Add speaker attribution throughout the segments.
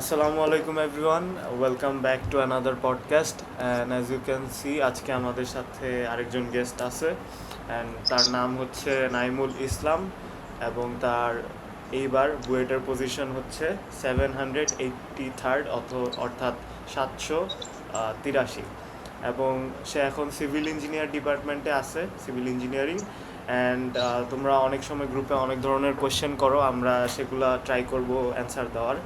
Speaker 1: আসসালামু আলাইকুম everyone welcome back to another podcast and as you can see আজকে আমাদের সাথে আরেকজন গেস্ট আছে অ্যান্ড তার নাম হচ্ছে নাইমুল ইসলাম, এবং তার এইবার বুয়েটের পজিশন হচ্ছে সেভেন হান্ড্রেড এইটটি থার্ড অর্থাৎ সাতশো তিরাশি। এবং সে এখন সিভিল ইঞ্জিনিয়ার ডিপার্টমেন্টে আছে সিভিল ইঞ্জিনিয়ারিং অ্যান্ড তোমরা অনেক সময় গ্রুপে অনেক ধরনের কোয়েশ্চেন করো, আমরা সেগুলা ট্রাই করব অ্যান্সার দেওয়ার।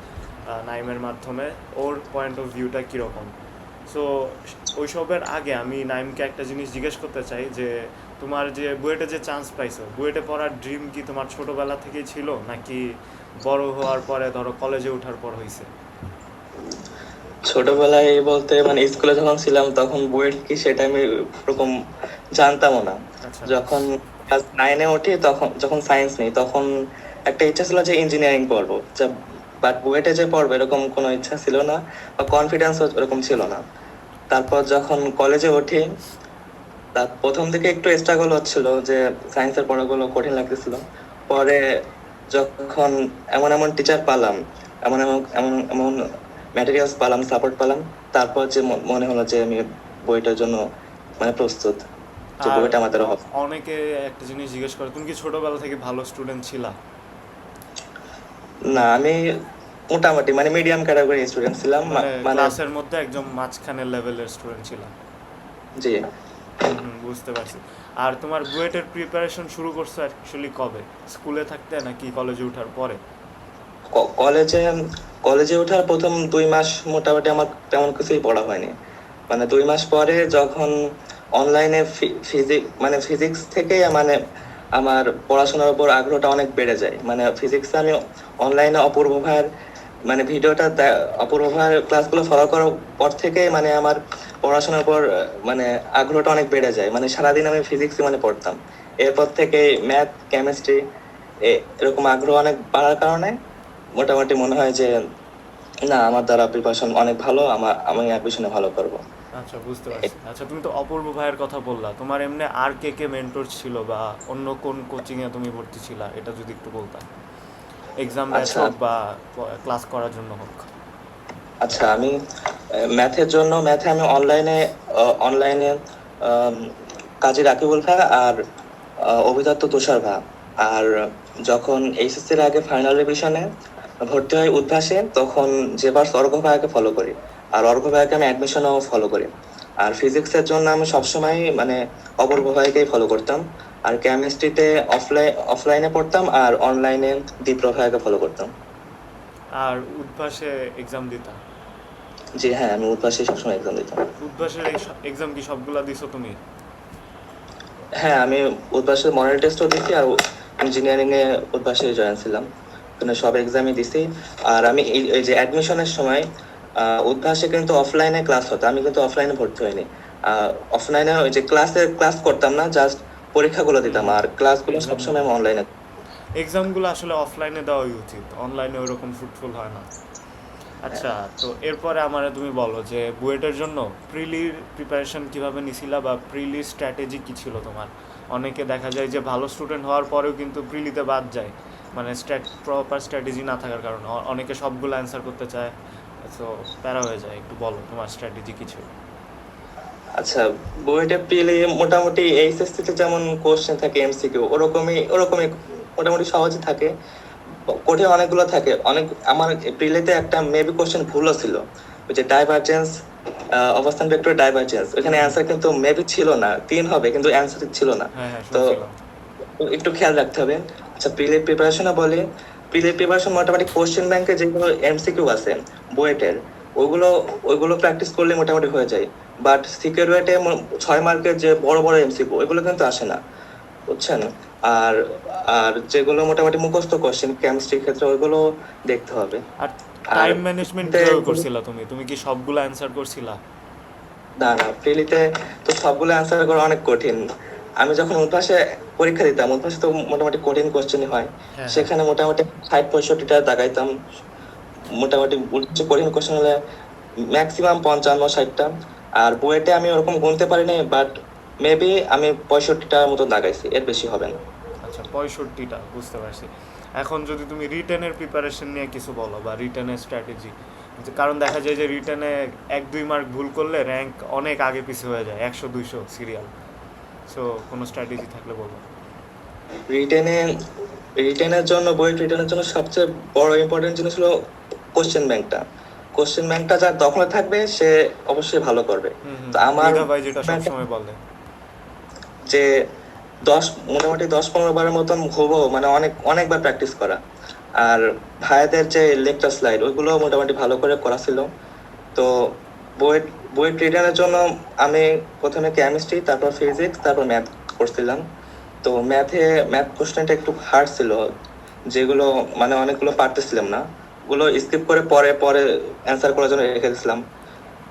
Speaker 1: নাইমের মাধ্যমে ওর পয়েন্ট অফ ভিউটা কীরকম? সো ওইসবের আগে আমি নাইমকে একটা জিনিস জিজ্ঞেস করতে চাই যে তোমার যে বুয়েটে যে চান্স পাইছো বুয়েটে পড়ার ড্রিম কি তোমার ছোটবেলা থেকেই ছিল নাকি বড় হওয়ার পরে ধরো কলেজে ওঠার পর হয়েছে
Speaker 2: ছোটবেলায় বলতে মানে স্কুলে যখন ছিলাম তখন বুয়েট কি সেটা আমি ওরকম জানতামও না।
Speaker 1: আচ্ছা।
Speaker 2: যখন ক্লাস নাইনে উঠি তখন যখন সায়েন্স নেই তখন একটা ইচ্ছা ছিল যে ইঞ্জিনিয়ারিং পড়ব বাট বুয়েটে যে পড়ব এরকম কোনো ইচ্ছা ছিল না বা কনফিডেন্স এরকম ছিল না। তারপর যখন কলেজে উঠি তার প্রথম দিকে একটু স্ট্রাগল হচ্ছিল যে সায়েন্সের পড়াগুলো কঠিন লাগতেছিল। পরে যখন এমন এমন টিচার পালাম এমন এমন এমন এমন ম্যাটেরিয়ালস পালাম সাপোর্ট পালাম তারপর যে মনে হলো যে আমি বইটার জন্য মানে প্রস্তুত যে বইটা আমাদের হবে।
Speaker 1: অনেকে একটা জিনিস জিজ্ঞেস করে তুমি কি ছোটবেলা থেকে ভালো স্টুডেন্ট ছিলা?
Speaker 2: না আমি মোটামুটি মানে মিডিয়াম ক্যাটাগরি স্টুডেন্ট ছিলাম
Speaker 1: মানে
Speaker 2: মানে
Speaker 1: ক্লাসের মধ্যে একদম মাঝখানের লেভেলের স্টুডেন্ট ছিলাম।
Speaker 2: জি।
Speaker 1: বুঝতে পারছি। আর তোমার বুয়েটের প্রিপারেশন শুরু করছ অ্যাকচুয়ালি কবে? স্কুলে থাকতে নাকি কলেজে ওঠার পরে?
Speaker 2: কলেজে কলেজে ওঠার প্রথম দুই মাস মোটামুটি আমার তেমন কিছুই পড়া হয়নি। মানে দুই মাস পরে যখন অনলাইনে ফিজিক্স মানে ফিজিক্স থেকে মানে আমার পড়াশোনার উপর আগ্রহটা অনেক বেড়ে যায়। মানে ফিজিক্সে আমি অনলাইনে অপূর্ব ভাইয়ের মানে ভিডিওটা অপূর্ব ভাইয়ের ক্লাসগুলো ফলো করার পর থেকে মানে আমার পড়াশোনার আহ, মানে আগ্রহটা অনেক বেড়ে যায়। মানে সারাদিন আমি ফিজিক্সই মানে পড়তাম। এরপর থেকে ম্যাথ কেমিস্ট্রি এরকম আগ্রহ অনেক বাড়ার কারণে মোটামুটি মনে হয় যে না আমার দ্বারা প্রিপারেশন অনেক ভালো আমার আমি অ্যাডমিশনে ভালো করব।
Speaker 1: আচ্ছা বুঝতে পারছি। আচ্ছা তুমি তো অপূর্ব ভাইয়ের কথা বললা। তোমার এমনি আর কে কে মেন্টর ছিল বা অন্য কোন কোচিং এ তুমি ভর্তি ছিলা? এটা যদি একটু বলতা। এক্সাম ব্যাচ
Speaker 2: আচ্ছা।
Speaker 1: হোক বা ক্লাস করার জন্য হোক।
Speaker 2: আচ্ছা আমি ম্যাথের জন্য ম্যাথে আমি অনলাইনে অনলাইনে কাজী রাকিবুল ভাই আর অভিদত্ত তুষার ভাই। আর যখন এইচএসসির আগে ফাইনাল রিভিশনে ভর্তি হয় উদ্ভাসে তখন যেবার অর্ঘ ভাইকে ফলো করি। আর অর্ঘ ভাইকে আমি অ্যাডমিশনও ফলো করি। আর ফিজিক্সের জন্য আমি সবসময় মানে অপূর্ব ভাইকেই ফলো করতাম। আর কেমিস্ট্রিতে অফলাইন অফলাইনে পড়তাম আর অনলাইনে দীপ্র ভাইকে ফলো করতাম।
Speaker 1: আর উদ্ভাসে এক্সাম দিতাম
Speaker 2: জি হ্যাঁ আমি উদ্ভাসে সবসময় এক্সাম দিতাম।
Speaker 1: উদ্ভাসের এক্সাম কি সবগুলা দিছো তুমি?
Speaker 2: হ্যাঁ আমি উদ্ভাসের মডেল টেস্টও দিছি আর ইঞ্জিনিয়ারিং এ উদ্ভাসে জয়েন ছিলাম। ওখানে সব এক্সামই দিছি। আর আমি এই যে অ্যাডমিশনের সময় উদ্ভাসে কিন্তু অফলাইনে ক্লাস হতো। আমি কিন্তু অফলাইনে ভর্তি হইনি। অফলাইনে ওই যে ক্লাসে ক্লাস করতাম না জাস্ট পরীক্ষাগুলো দিতাম আর ক্লাসগুলো সবসময় আমি অনলাইনে
Speaker 1: এক্সামগুলো আসলে অফলাইনে দেওয়াই উচিত। অনলাইনে ওরকম ফ্রুটফুল হয় না। আচ্ছা তো এরপরে আমার তুমি বলো যে বুয়েটের জন্য প্রিলির প্রিপারেশন কীভাবে নিছিলা বা প্রিলির স্ট্র্যাটেজি কি ছিল তোমার? অনেকে দেখা যায় যে ভালো স্টুডেন্ট হওয়ার পরেও কিন্তু প্রিলিতে বাদ যায়। মানে স্ট্র্যাট প্রপার স্ট্র্যাটেজি না থাকার কারণে। অনেকে সবগুলো অ্যান্সার করতে চায়। তো প্যারা হয়ে যায়। একটু বলো তোমার স্ট্র্যাটেজি কি ছিল?
Speaker 2: আচ্ছা বইটা প্রিলি মোটামুটি এইচএসসি তে যেমন কোশ্চেন থাকে এমসিকিউ ওরকমই ওরকমই মোটামুটি সহজে থাকে। কঠিন অনেকগুলো থাকে। অনেক আমার প্রিলিতে একটা মেবি কোশ্চেন ভুলও ছিল। ওই যে ডাইভারজেন্স অবস্থান ভেক্টর ডাইভারজেন্স ওখানে অ্যান্সার কিন্তু মেবি ছিল না। তিন হবে কিন্তু অ্যান্সার ছিল না।
Speaker 1: হ্যাঁ হ্যাঁ
Speaker 2: তো একটু খেয়াল রাখতে হবে। আচ্ছা প্রিলির প্রিপারেশনে বলে। প্রিলির প্রিপারেশন মোটামুটি কোশ্চেন ব্যাংকে যেগুলো এমসিকিউ আছে বুয়েটের ওইগুলো ওইগুলো প্র্যাকটিস করলে মোটামুটি হয়ে যায়। বাট সিকিউর ওয়েটে ছয় মার্কের যে বড় বড় এমসিকিউ ওইগুলো কিন্তু আসে না। বুঝছেন? আর আর যেগুলো মোটামুটি মুখস্থ কোশ্চেন কেমিস্ট্রির ক্ষেত্রে ওইগুলো দেখতে হবে।
Speaker 1: আর টাইম ম্যানেজমেন্ট কীভাবে করছিলা তুমি? তুমি কি সবগুলো অ্যান্সার করছিলা?
Speaker 2: না না প্রিলিতে তো সবগুলো অ্যান্সার করা অনেক কঠিন। আমি যখন উদ্ভাসে পরীক্ষা দিতাম উদ্ভাসে তো মোটামুটি কঠিন কোশ্চেনই হয়।
Speaker 1: হ্যাঁ,
Speaker 2: সেখানে মোটামুটি ষাট পঁয়ষট্টিটা দাগাইতাম মোটামুটি উচ্চ কঠিন কোশ্চেন হলে ম্যাক্সিমাম পঞ্চান্ন ষাটটা। আর বুয়েটে আমি ওরকম গুনতে পারি পারিনি বাট মেবি আমি পঁয়ষট্টিটার মতো দাগাইছি এর বেশি হবে না।
Speaker 1: আচ্ছা পঁয়ষট্টিটা বুঝতে পারছি। এখন যদি তুমি রিটেনের প্রিপারেশন নিয়ে কিছু বলো বা রিটেনের স্ট্র্যাটেজি কারণ দেখা যায় যে রিটেনে এক দুই মার্ক ভুল করলে র্যাঙ্ক অনেক আগে পিছে হয়ে যায় একশো দুইশো সিরিয়াল সো কোনো স্ট্র্যাটেজি থাকলে বলব
Speaker 2: রিটেনে রিটেনের জন্য বই রিটেনের জন্য সবচেয়ে বড় ইম্পর্টেন্ট জিনিস হলো কোশ্চেন ব্যাংকটা কোশ্চেন ব্যাংকটা যার দখলে থাকবে সে অবশ্যই ভালো করবে। তো আমার
Speaker 1: বলে।
Speaker 2: যে দশ মোটামুটি দশ পনেরো বারের মতন হব মানে অনেক অনেকবার প্র্যাকটিস করা। আর ভাইয়াদের যে লেকচার স্লাইড ওইগুলো মোটামুটি ভালো করে করা ছিল। তো বই বই রিটার্নের জন্য আমি প্রথমে কেমিস্ট্রি তারপর ফিজিক্স তারপর ম্যাথ করছিলাম। তো ম্যাথে ম্যাথ কোশ্চেনটা একটু হার্ড ছিল যেগুলো মানে অনেকগুলো পারতেছিলাম না। ওগুলো স্কিপ করে পরে পরে অ্যান্সার করার জন্য রেখে দিয়েছিলাম।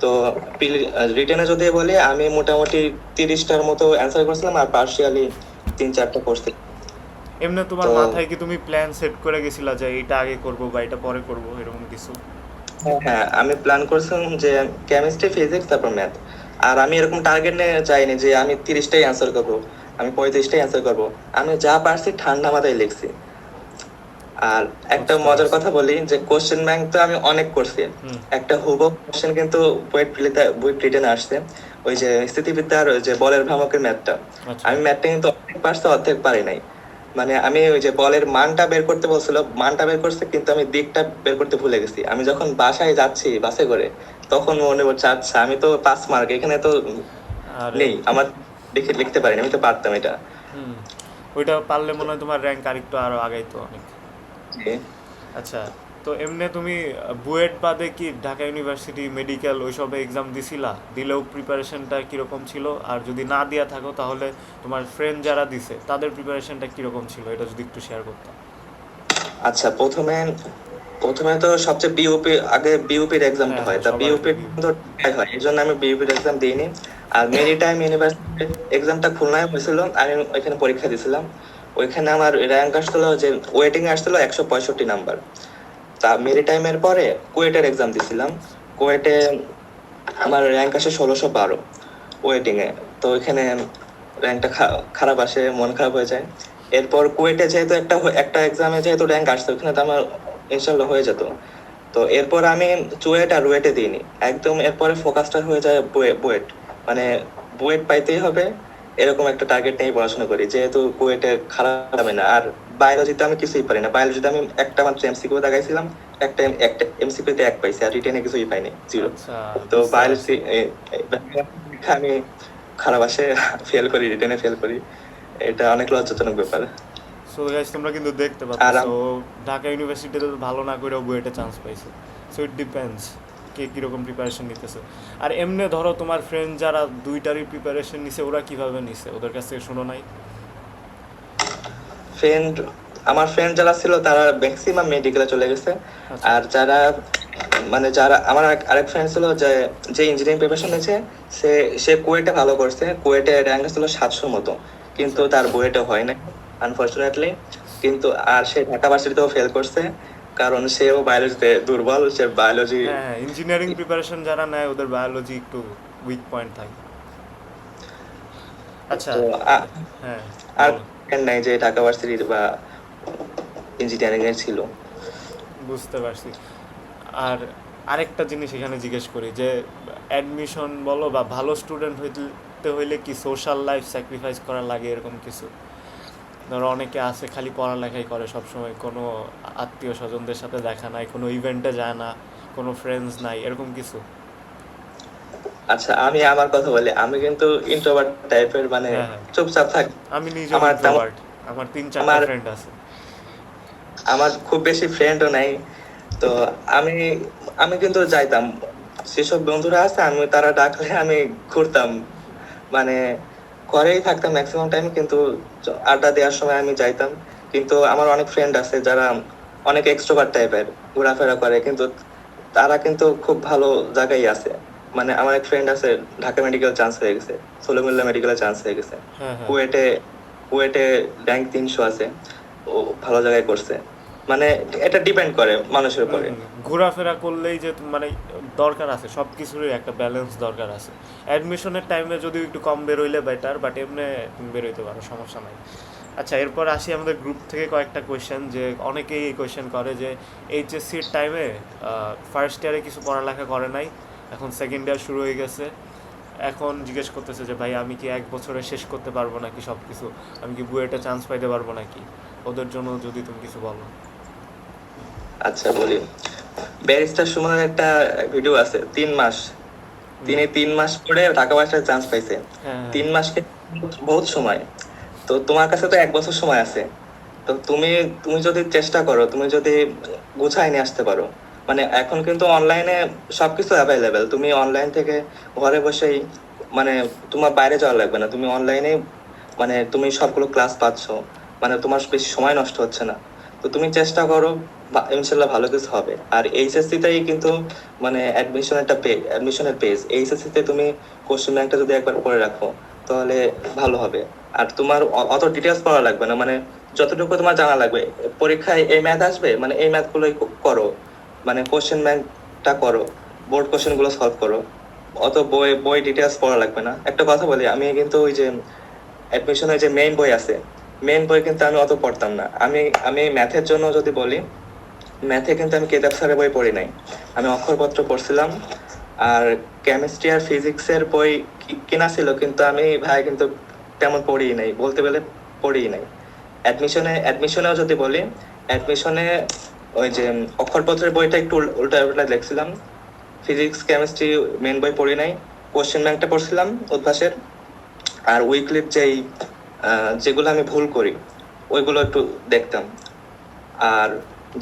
Speaker 2: তো রিটেনে যদি বলি আমি মোটামুটি তিরিশটার মতো অ্যান্সার করেছিলাম আর পার্সিয়ালি তিন চারটা করছি
Speaker 1: এমনি তোমার মাথায় কি তুমি প্ল্যান সেট করে গেছিলা যে এটা আগে করব বা এটা পরে করব এরকম কিছু?
Speaker 2: হ্যাঁ আমি প্ল্যান করেছিলাম যে কেমিস্ট্রি ফিজিক্স তারপর ম্যাথ আর আমি এরকম টার্গেট নিয়ে চাইনি যে আমি তিরিশটাই অ্যান্সার করব আমি পঁয়ত্রিশটাই অ্যান্সার করব। আমি যা পারছি ঠান্ডা মাথায় লিখছি। আর একটা মজার কথা বলি যে কোশ্চেন ব্যাংক তো আমি অনেক করছি। একটা হুব কোশ্চেন কিন্তু বুয়েট প্রিলিতে বুয়েট রিটেনে আসছে। ওই যে স্থিতিবিদ্যার ওই যে বলের ভ্রামকের ম্যাথটা
Speaker 1: আচ্ছা।
Speaker 2: আমি ম্যাথটা কিন্তু অর্ধেক পারছি অর্ধেক পারি নাই। মানে আমি ওই যে বলের মানটা বের করতে বলছিল মানটা বের করছে কিন্তু আমি দিকটা বের করতে ভুলে গেছি। আমি যখন বাসায় যাচ্ছি বাসে করে তখন মনে পড়ছে আচ্ছা আমি তো পাঁচ মার্ক এখানে তো নেই আমার দেখে লিখতে পারিনি আমি তো পারতাম এটা।
Speaker 1: ওইটা পারলে মনে হয় তোমার র্যাঙ্ক আরেকটু আরও আগাইতো অনেক। আচ্ছা তো এমনি তুমি বুয়েট বাদে কি ঢাকা ইউনিভার্সিটি মেডিকেল ওইসব এক্সাম দিছিলা? দিলেও প্রিপারেশনটা কীরকম ছিল? আর যদি না দিয়া থাকো তাহলে তোমার ফ্রেন্ড যারা দিছে তাদের প্রিপারেশনটা কীরকম ছিল? এটা যদি একটু শেয়ার করতাম
Speaker 2: আচ্ছা প্রথমে প্রথমে তো সবচেয়ে বিউপি আগে বিউপির এক্সামটা
Speaker 1: হ্যাঁ,
Speaker 2: হয়। তা বিউপি তো হয় এই জন্য আমি বিউপির এক্সাম দিইনি। আর মেরি টাইম ইউনিভার্সিটির এক্সামটা খুলনায় হয়েছিল আমি ওইখানে পরীক্ষা দিয়েছিলাম ওইখানে আমার র্যাঙ্ক আসছিল যে ওয়েটিং আসছিল একশো পঁয়ষট্টি নাম্বার তা মেরি টাইমের পরে কুয়েটের এক্সাম দিয়েছিলাম কুয়েটে আমার র্যাঙ্ক আসে ষোলোশো বারো ওয়েটিংয়ে তো ওইখানে র্যাঙ্কটা খারাপ আসে, মন খারাপ হয়ে যায়। এরপর কুয়েটে যেহেতু একটা একটা এক্সামে যেহেতু র্যাঙ্ক আসতো ওখানে তো আমার ইনশাল্লাহ হয়ে যেত। তো এরপর আমি চুয়েট আর ওয়েটে দিইনি। একদম এরপরে ফোকাসটা হয়ে যায় বুয়ে- বুয়েট মানে বুয়েট পাইতেই হবে এরকম একটা টার্গেট নিয়ে পড়াশোনা করি যেহেতু কুয়েটে খারাপ হবে না। আর বায়োলজিতে আমি কিছুই পারি না। বায়োলজিতে আমি একটা মাত্র এমসিকিউ দেখাইছিলাম একটা একটা এমসিকিউতে এক পাইছি আর রিটেনে কিছুই পাইনি জিরো
Speaker 1: আচ্ছা
Speaker 2: তো বায়োলজি আমি খারাপ আসে ফেল করি রিটেনে ফেল করি। এটা অনেক লজ্জাজনক ব্যাপার।
Speaker 1: সো গাইস তোমরা কিন্তু দেখতে পাচ্ছ ঢাকা ইউনিভার্সিটিতে ভালো না করেও বুয়েটে চান্স পাইছে। সো ইট ডিপেন্ডস কে কীরকম প্রিপারেশন নিতেছে? আর এমনি ধরো তোমার ফ্রেন্ড যারা দুইটারই প্রিপারেশন নিছে ওরা কীভাবে নিছে? ওদের কাছ থেকে শোনো নাই?
Speaker 2: ফ্রেন্ড আমার ফ্রেন্ড যারা ছিল তারা ম্যাক্সিমাম মেডিকেলে চলে গেছে।
Speaker 1: আচ্ছা।
Speaker 2: আর যারা মানে যারা আমার আরেক- আরেক ফ্রেন্ড ছিল যে যে ইঞ্জিনিয়ারিং প্রিপারেশন নিয়েছে সে সে কুয়েটে ভালো করছে। কুয়েটে র্যাঙ্ক ছিল সাতশো মতো। কিন্তু তার বুয়েটে হয় না আনফর্চুনেটলি কিন্তু আর সে ঢাকা ভার্সিটিতেও ফেল করছে। কারণ সেও বায়োলজিতে দুর্বল সে বায়োলজি
Speaker 1: হ্যাঁ ইঞ্জিনিয়ারিং প্রিপারেশন যারা নেয় ওদের বায়োলজি একটু উইক পয়েন্ট থাকে। আচ্ছা হ্যাঁ
Speaker 2: আর। নাই যে ঢাকা ভার্সিটির বা ইঞ্জিনিয়ারিং এর ছিল?
Speaker 1: বুঝতে পারছি। আর আরেকটা জিনিস এখানে জিজ্ঞেস করি যে অ্যাডমিশন বলো বা ভালো স্টুডেন্ট হইতে হইলে কি সোশ্যাল লাইফ স্যাক্রিফাইস করা লাগে এরকম কিছু? ধরো অনেকে আছে খালি পড়ালেখাই করে সবসময়। কোনো আত্মীয় স্বজনদের সাথে দেখা নাই কোনো ইভেন্টে যায় না কোনো ফ্রেন্ডস নাই এরকম কিছু?
Speaker 2: আচ্ছা আমি আমার কথা বলি। আমি কিন্তু ইন্ট্রোভার্ট টাইপের মানে
Speaker 1: হ্যাঁ, হ্যাঁ।
Speaker 2: চুপচাপ থাকি।
Speaker 1: আমি নিজে
Speaker 2: আমার
Speaker 1: ইন্ট্রোভার্ট আমার তিন চারটা ফ্রেন্ড আছে।
Speaker 2: আমার খুব বেশি ফ্রেন্ডও নাই। তো আমি আমি কিন্তু যাইতাম। সেসব বন্ধুরা আছে আমি তারা ডাকলে আমি ঘুরতাম। মানে ঘরেই থাকতাম ম্যাক্সিমাম টাইম কিন্তু আড্ডা দেওয়ার সময় আমি যাইতাম। কিন্তু আমার অনেক ফ্রেন্ড আছে যারা অনেক এক্সট্রোভার্ট টাইপের ঘোরাফেরা করে কিন্তু তারা কিন্তু খুব ভালো জায়গায় আছে। মানে আমার এক ফ্রেন্ড আছে ঢাকা মেডিকেল চান্স হয়ে গেছে সোলমিল্লা মেডিকেলে চান্স হয়ে গেছে। কুয়েটে কুয়েটে র্যাঙ্ক তিনশো আছে ও ভালো জায়গায় করছে। মানে এটা ডিপেন্ড করে মানুষের উপরে।
Speaker 1: ঘোরাফেরা করলেই যে মানে দরকার আছে সব কিছুরই একটা ব্যালেন্স দরকার আছে। অ্যাডমিশনের টাইমে যদি একটু কম বেরোইলে বেটার বাট এমনি বেরোইতে পারো, সমস্যা নাই। আচ্ছা এরপর আসি আমাদের গ্রুপ থেকে কয়েকটা কোয়েশ্চেন যে অনেকেই এই কোয়েশ্চেন করে যে এইচএসসির টাইমে ফার্স্ট ইয়ারে কিছু পড়ালেখা করে নাই, এখন সেকেন্ড ইয়ার শুরু হয়ে গেছে। এখন জিজ্ঞেস করতেছে যে, ভাই, আমি কি এক বছরে শেষ করতে পারব নাকি সব কিছু আমি কি বুয়েটে চান্স পাইতে পারব নাকি? ওদের জন্য যদি তুমি কিছু বলো।
Speaker 2: আচ্ছা বলি। ব্যারিস্টার সুমনের একটা ভিডিও আছে তিন মাস। তিনি তিন মাস পরে টাকা পয়সার চান্স পাইছে।
Speaker 1: হ্যাঁ
Speaker 2: তিন মাসকে বহুত সময়। তো তোমার কাছে তো এক বছর সময় আছে। তো তুমি তুমি যদি চেষ্টা করো তুমি যদি গুছাই নিয়ে আসতে পারো। মানে এখন কিন্তু অনলাইনে সবকিছু অ্যাভেলেবেল তুমি অনলাইন থেকে ঘরে বসেই মানে তোমার বাইরে যাওয়া লাগবে না। তুমি অনলাইনে মানে তুমি সবগুলো ক্লাস পাচ্ছ। মানে তোমার বেশি সময় নষ্ট হচ্ছে না। তো তুমি চেষ্টা করো ইনশাল্লাহ ভালো কিছু হবে। আর এইচএসসি তেই কিন্তু মানে অ্যাডমিশন একটা পে অ্যাডমিশনের পেজ এইচএসসি তে তুমি কোশ্চেন ব্যাংকটা যদি একবার করে রাখো, তাহলে ভালো হবে। আর তোমার অত ডিটেলস পড়া লাগবে না। মানে যতটুকু তোমার জানা লাগবে, পরীক্ষায় এই ম্যাথ আসবে? মানে এই ম্যাথগুলোই ক- করো। মানে কোশ্চেন ব্যাংকটা করো। বোর্ড কোশ্চেনগুলো সলভ করো। অত বই বই ডিটেলস পড়া লাগবে না। একটা কথা বলি, আমি কিন্তু ওই যে অ্যাডমিশনের যে মেইন বই আছে মেইন বই কিন্তু আমি অত পড়তাম না। আমি আমি ম্যাথের জন্য যদি বলি ম্যাথে কিন্তু আমি কেতাব স্যারের বই পড়ি নাই। আমি অক্ষরপত্র পড়ছিলাম, আর কেমিস্ট্রি আর ফিজিক্সের বই কেনা ছিল, কিন্তু আমি ভাই কিন্তু তেমন পড়িই নাই, বলতে গেলে পড়িই নাই। অ্যাডমিশনে অ্যাডমিশনেও যদি বলি অ্যাডমিশনে ওই যে অক্ষরপত্রের বইটা একটু উল্টা উল্টা দেখছিলাম। ফিজিক্স কেমিস্ট্রি মেন বই পড়ি নাই। কোশ্চেন ব্যাংকটা পড়ছিলাম অভ্যাসের আর উইকলির যেই যেগুলো আমি ভুল করি ওইগুলো একটু দেখতাম। আর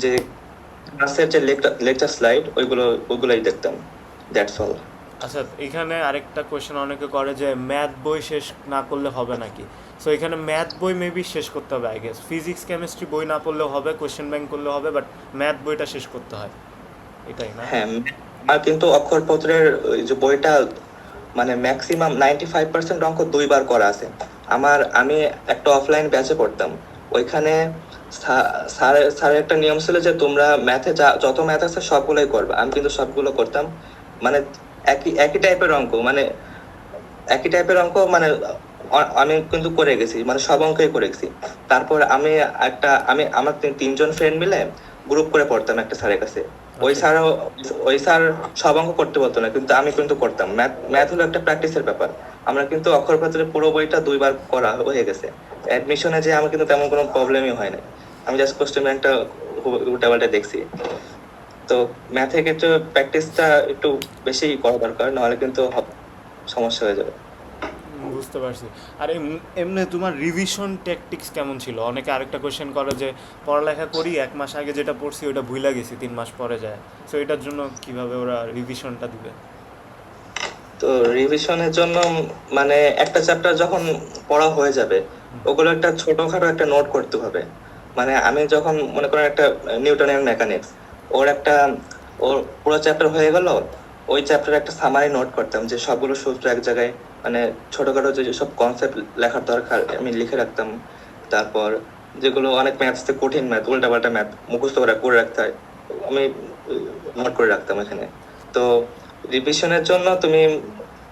Speaker 2: যে ক্লাসের যে লেকচার স্লাইড ওইগুলো ওইগুলোই দেখতাম। দ্যাটস অল
Speaker 1: আচ্ছা এখানে আরেকটা কোয়েশ্চেন অনেকে করে যে ম্যাথ বই শেষ না করলে হবে নাকি? সো এখানে ম্যাথ বই মেবি শেষ করতে হবে আই গেস ফিজিক্স কেমিস্ট্রি বই না পড়লেও হবে কোয়েশ্চেন ব্যাংক করলেও হবে বাট ম্যাথ বইটা শেষ করতে হয়। এটাই না?
Speaker 2: হ্যাঁ আর কিন্তু অক্ষরপত্রের যে বইটা মানে ম্যাক্সিমাম নাইনটি ফাইভ পার্সেন্ট অঙ্ক দুইবার করা আছে। আমার আমি একটা অফলাইন ব্যাচে পড়তাম। ওইখানে স্যার স্যারের স্যারের একটা নিয়ম ছিল যে তোমরা ম্যাথে যা যত ম্যাথ আছে সবগুলোই করবে। আমি কিন্তু সবগুলো করতাম। মানে একই একই টাইপের অঙ্ক মানে একই টাইপের অঙ্ক মানে আমি কিন্তু করে গেছি মানে সব অঙ্কই করে গেছি। তারপর আমি একটা আমি আমার তিনজন ফ্রেন্ড মিলে গ্রুপ করে পড়তাম একটা স্যারের কাছে। ওই
Speaker 1: আচ্ছা।
Speaker 2: স্যারও ওই স্যার সব অঙ্ক করতে বলতো না কিন্তু আমি কিন্তু করতাম। ম্যাথ ম্যাথ হলো একটা প্র্যাকটিসের ব্যাপার। আমরা কিন্তু অক্ষর অক্ষরপত্রের পুরো বইটা দুইবার করা হয়ে গেছে। অ্যাডমিশনে যে আমার কিন্তু তেমন কোনো প্রবলেমই হয় না আমি জাস্ট কোশ্চেন ব্যাংকটা উল্টাপাল্টা দেখছি। তো ম্যাথের ক্ষেত্রে প্র্যাকটিসটা একটু বেশি করা দরকার, নাহলে কিন্তু সমস্যা হয়ে যাবে।
Speaker 1: বুঝতে পারছি। আর এম- এমনি তোমার রিভিশন ট্যাকটিক্স কেমন ছিল? অনেকে আরেকটা কোয়েশ্চেন করে যে, পড়ালেখা করি, এক মাস আগে যেটা পড়ছি, ওটা ভুলে গেছি, তিন মাস পরে যায়। সো এটার জন্য কীভাবে ওরা রিভিশনটা দিবে?
Speaker 2: তো রিভিশনের জন্য মানে একটা চ্যাপ্টার যখন পড়া হয়ে যাবে ওগুলো একটা ছোটখাটো একটা নোট করতে হবে। মানে আমি যখন মনে করেন একটা নিউটনিয়ান মেকানিক্স ওর একটা ওর পুরো চ্যাপ্টার হয়ে গেল ওই চ্যাপ্টারে একটা সামারি নোট করতাম যে সবগুলো সূত্র এক জায়গায় মানে ছোটখাটো যে সব কনসেপ্ট লেখার দরকার আমি লিখে রাখতাম। তারপর যেগুলো অনেক ম্যাথসতে কঠিন ম্যাথ উল্টাপাল্টা ম্যাথ মুখস্থ করে করে রাখতে হয় আমি নোট করে রাখতাম এখানে। তো রিভিশনের জন্য তুমি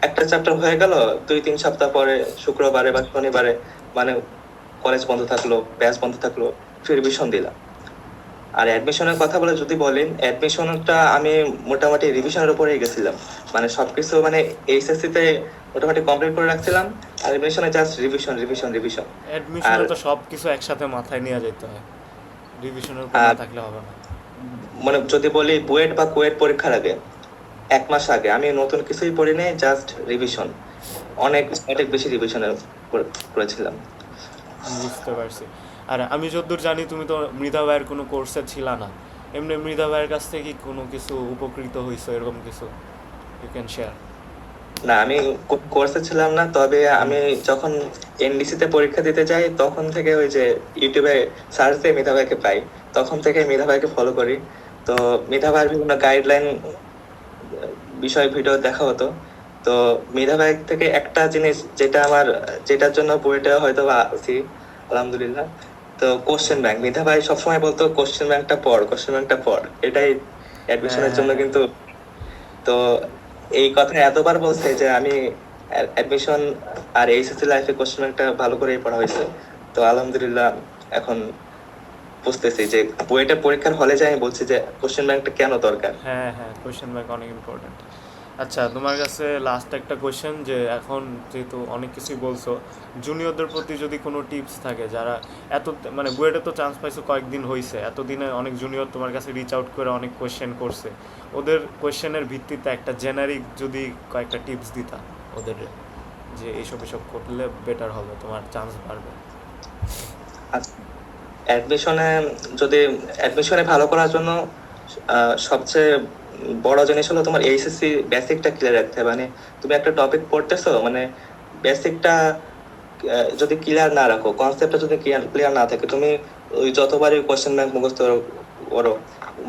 Speaker 2: একটা চ্যাপ্টার হয়ে গেল দুই তিন সপ্তাহ পরে শুক্রবারে বা শনিবারে মানে কলেজ বন্ধ থাকল ব্যাচ বন্ধ থাকল ফির রিভিশন দিলাম। আর অ্যাডমিশনের কথা বলে যদি বলেন অ্যাডমিশনটা আমি মোটামুটি রিভিশনের উপরেই গেছিলাম। মানে সবকিছু মানে এইচএসসি তে মোটামুটি কমপ্লিট করে রাখছিলাম আর অ্যাডমিশনে জাস্ট রিভিশন রিভিশন রিভিশন
Speaker 1: অ্যাডমিশনে তো সব কিছু একসাথে মাথায় নিয়ে যেতে হয়। রিভিশনের উপর থাকলে হবে না।
Speaker 2: মানে যদি বলি বুয়েট বা কুয়েট পরীক্ষার আগে এক মাস আগে। আমি নতুন কিছুই পড়ি নাই জাস্ট রিভিশন অনেক অনেক বেশি রিভিশনে করেছিলাম।
Speaker 1: বুঝতে পারছি। আর আমি যতদূর জানি তুমি তো মৃধা ভাইয়ের কোনো কোর্সে ছিল না। এমনি মৃধা ভাইয়ের কাছ থেকে কি কোনো কিছু উপকৃত হয়েছে এরকম কিছু ইউ ক্যান শেয়ার
Speaker 2: না আমি কোর্সে ছিলাম না তবে আমি যখন এনডিসি তে পরীক্ষা দিতে যাই তখন থেকে ওই যে ইউটিউবে সার্চ দিয়ে মেধা ভাইকে পাই। তখন থেকে মেধা ভাইকে ফলো করি। তো মেধা ভাইয়ের বিভিন্ন গাইডলাইন বিষয় ভিডিও দেখা হতো। তো মেধা ভাই থেকে একটা জিনিস যেটা আমার যেটার জন্য বইটা হয়তো বা আছি আলহামদুলিল্লাহ। তো কোশ্চেন ব্যাংক মেধা ভাই সবসময় বলতো কোশ্চেন ব্যাংকটা পড় কোশ্চেন ব্যাংকটা পড়। এটাই অ্যাডমিশনের জন্য
Speaker 1: হ্যাঁ।
Speaker 2: কিন্তু। তো এই কথা এতবার বলছে যে আমি অ্যাডমিশন আর এইচএসসি লাইফে কোশ্চেন ব্যাংকটা ভালো করেই পড়া হয়েছে। তো আলহামদুলিল্লাহ এখন বুঝতেছি যে বইটা পরীক্ষার হলে যাই আমি বলছি যে কোশ্চেন ব্যাংকটা কেন দরকার?
Speaker 1: হ্যাঁ হ্যাঁ কোয়েশ্চেন ব্যাংক অনেক ইম্পর্টেন্ট আচ্ছা তোমার কাছে লাস্ট একটা কোয়েশ্চেন যে এখন যেহেতু অনেক কিছুই বলছো জুনিয়রদের প্রতি যদি কোনো টিপস থাকে যারা এত মানে বুয়েটে তো চান্স পাইছো কয়েকদিন হয়েছে এতদিনে অনেক জুনিয়র তোমার কাছে রিচ আউট করে অনেক কোয়েশ্চেন করছে, ওদের কোয়েশ্চেনের ভিত্তিতে একটা জেনারিক যদি কয়েকটা টিপস দিতা, ওদের যে এইসব এসব করলে বেটার হবে, তোমার চান্স বাড়বে।
Speaker 2: অ্যাডমিশনে যদি অ্যাডমিশনে ভালো করার জন্য সবচেয়ে বড় জিনিস হলো তোমার এইচএসসি বেসিকটা ক্লিয়ার রাখতে হবে। মানে তুমি একটা টপিক পড়তেছো মানে বেসিকটা যদি ক্লিয়ার না রাখো কনসেপ্টটা যদি ক্লিয়ার না থাকে তুমি ওই যতবারই কোশ্চেন ব্যাংক মুখস্থ করো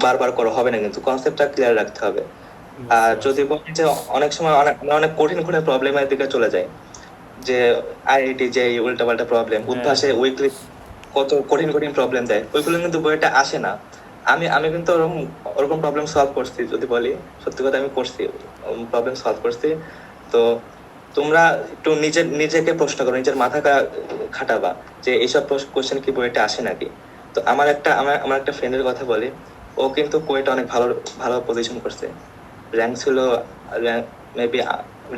Speaker 2: বারবার করো হবে না কিন্তু। কনসেপ্টটা ক্লিয়ার রাখতে হবে। আর যদি বলি যে অনেক সময় অনেক আমরা অনেক কঠিন কঠিন প্রবলেমের দিকে চলে যায় যে আইআইটি যে উল্টা পাল্টা প্রবলেম উদ্ভাসে উইকলি কত কঠিন কঠিন প্রবলেম দেয় ওইগুলো কিন্তু বইটা আসে না। আমি আমি কিন্তু ওরকম ওরকম প্রবলেম সলভ করছি, যদি বলি। সত্যি কথা আমি করছি প্রবলেম সলভ করছি। তো তোমরা একটু নিজের নিজেকে প্রশ্ন করো, নিজের মাথা খাটাবা যে এইসব কোশ্চেন কি বইটা আসে নাকি? তো আমার একটা, আমার আমার একটা ফ্রেন্ডের কথা বলি। ও কিন্তু বইটা অনেক ভালো ভালো পজিশন করছে। র্যাঙ্ক ছিল মেবি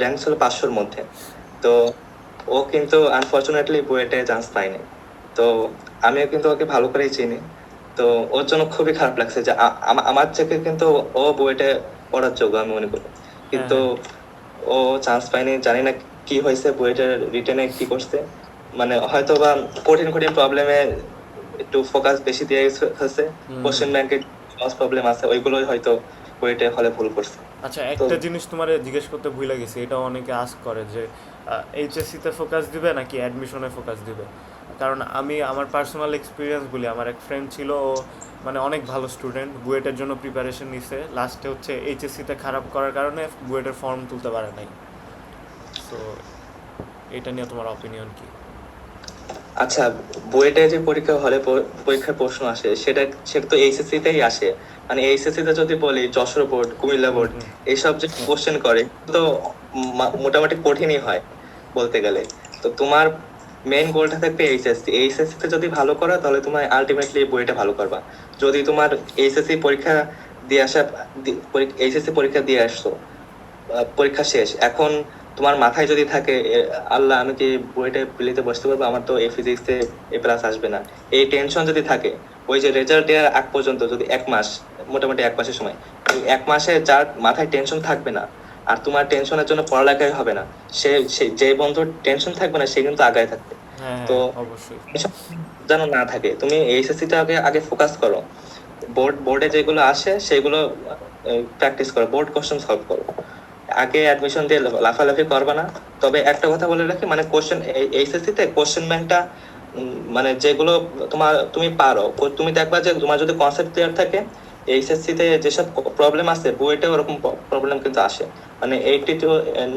Speaker 2: র্যাঙ্ক ছিল পাঁচশোর মধ্যে। তো ও কিন্তু আনফর্চুনেটলি বুয়েটে চান্স পায়নি। তো আমিও কিন্তু ওকে ভালো করেই চিনি। তো ওর জন্য খুবই খারাপ লাগছে যে আমার থেকে কিন্তু ও বুয়েটে পড়ার যোগ্য আমি মনে করি। কিন্তু ও চান্স পায়নি জানি না কি হয়েছে বুয়েটের রিটেনে কি করছে। মানে হয়তো বা কঠিন কঠিন প্রবলেমে একটু ফোকাস বেশি দিয়ে গেছে কোশ্চেন ব্যাংকে লস প্রবলেম আছে ওইগুলোই হয়তো বুয়েটে হলে ভুল করছে।
Speaker 1: আচ্ছা একটা জিনিস তোমার জিজ্ঞেস করতে ভুলে গেছি এটা অনেকে আস্ক করে যে এইচএসসি তে ফোকাস দিবে নাকি অ্যাডমিশনে ফোকাস দিবে? কারণ আমি আমার পার্সোনাল এক্সপিরিয়েন্স বলি আমার এক ফ্রেন্ড ছিল ও মানে অনেক ভালো স্টুডেন্ট বুয়েটের জন্য প্রিপারেশন নিছে লাস্টে হচ্ছে এইচএসসি তে খারাপ করার কারণে বুয়েটের ফর্ম তুলতে পারে নাই। তো এটা নিয়ে তোমার অপিনিয়ন কি?
Speaker 2: আচ্ছা বুয়েটে যে পরীক্ষা হলে পরীক্ষার প্রশ্ন আসে সেটা সেটা তো এইচএসসি তেই আসে। মানে এইচএসসি তে যদি বলি যশোর বোর্ড কুমিল্লা বোর্ড। এইসব যে কোশ্চেন করে তো মোটামুটি কঠিনই হয় বলতে গেলে। তো তোমার মেইন গোলটা থাকবে এইচএসসি তে যদি ভালো করো, তাহলে তোমার আলটিমেটলি বইটা ভালো করবা। যদি তোমার এইচএসসি পরীক্ষা দিয়ে আসা এইচএসসি পরীক্ষা দিয়ে আসছো পরীক্ষা শেষ, এখন তোমার মাথায় যদি থাকে আল্লাহ আমি কি বইটা বিলিতে বসতে পারব? আমার তো এই ফিজিক্সে এ প্লাস আসবে না। এই টেনশন যদি থাকে, ওই যে রেজাল্ট দেওয়ার আগ পর্যন্ত, যদি এক মাস, মোটামুটি এক মাসের সময় এক মাসে যার মাথায় টেনশন থাকবে না আর তোমার টেনশনের জন্য পড়ালেখাই হবে না। সে যে বন্ধুর টেনশন থাকবে না সে কিন্তু আগায় থাকবে।
Speaker 1: হ্যাঁ হ্যাঁ
Speaker 2: তো-
Speaker 1: অবশ্যই
Speaker 2: যেন না থাকে তুমি এইচএসসি টা আগে আগে ফোকাস করো। বোর্ড বোর্ডে যেগুলো আসে সেগুলো প্র্যাকটিস করো বোর্ড কোশ্চেন সলভ করো। আগে অ্যাডমিশন দিয়ে লাফালাফি করবে না। তবে একটা কথা বলে রাখি মানে কোশ্চেন এইচএসসি তে কোশ্চেন ব্যাংকটা মানে যেগুলো তোমার তুমি পারো তুমি দেখবা যে তোমার যদি কনসেপ্ট ক্লিয়ার থাকে এইচএসসি তে যেসব প্রবলেম আছে বুয়েটে ওরকম প্রবলেম কিন্তু আসে। মানে eighty to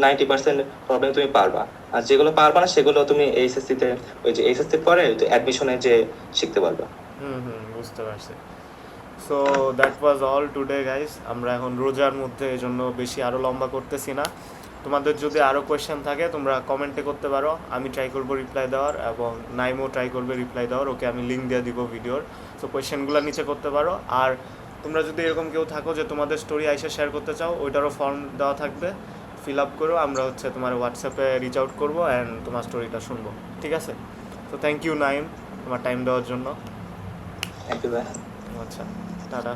Speaker 2: ninety percent problem তুমি পারবা। আর যেগুলো পারবা না, সেগুলো তুমি এইচএসসি তে, ওই যে এইচএসসি পরে অ্যাডমিশনে যে শিখতে পারবা।
Speaker 1: হুম হুম, বুঝতে পারছি। So that was all today guys আমরা এখন রোজার মধ্যে এই জন্য বেশি আরও লম্বা করতেছি না। তোমাদের যদি আরও কোয়েশ্চেন থাকে, তোমরা কমেন্টে করতে পারো। আমি ট্রাই করব রিপ্লাই দেওয়ার এবং নাইমও ট্রাই করবে রিপ্লাই দেওয়ার। ওকে আমি লিঙ্ক দিয়ে দিব ভিডিওর সো কোয়েশ্চেনগুলো নিচে করতে পারো। আর তোমরা যদি এরকম কেউ থাকো যে তোমাদের স্টোরি আইসে শেয়ার করতে চাও ওইটারও ফর্ম দেওয়া থাকবে। ফিল আপ করো আমরা হচ্ছে তোমার হোয়াটসঅ্যাপে রিচ আউট করব অ্যান্ড তোমার স্টোরিটা শুনব। ঠিক আছে? তো থ্যাংক ইউ নাইম তোমার টাইম দেওয়ার জন্য।
Speaker 2: থ্যাংক ইউ
Speaker 1: আচ্ছা টাটা।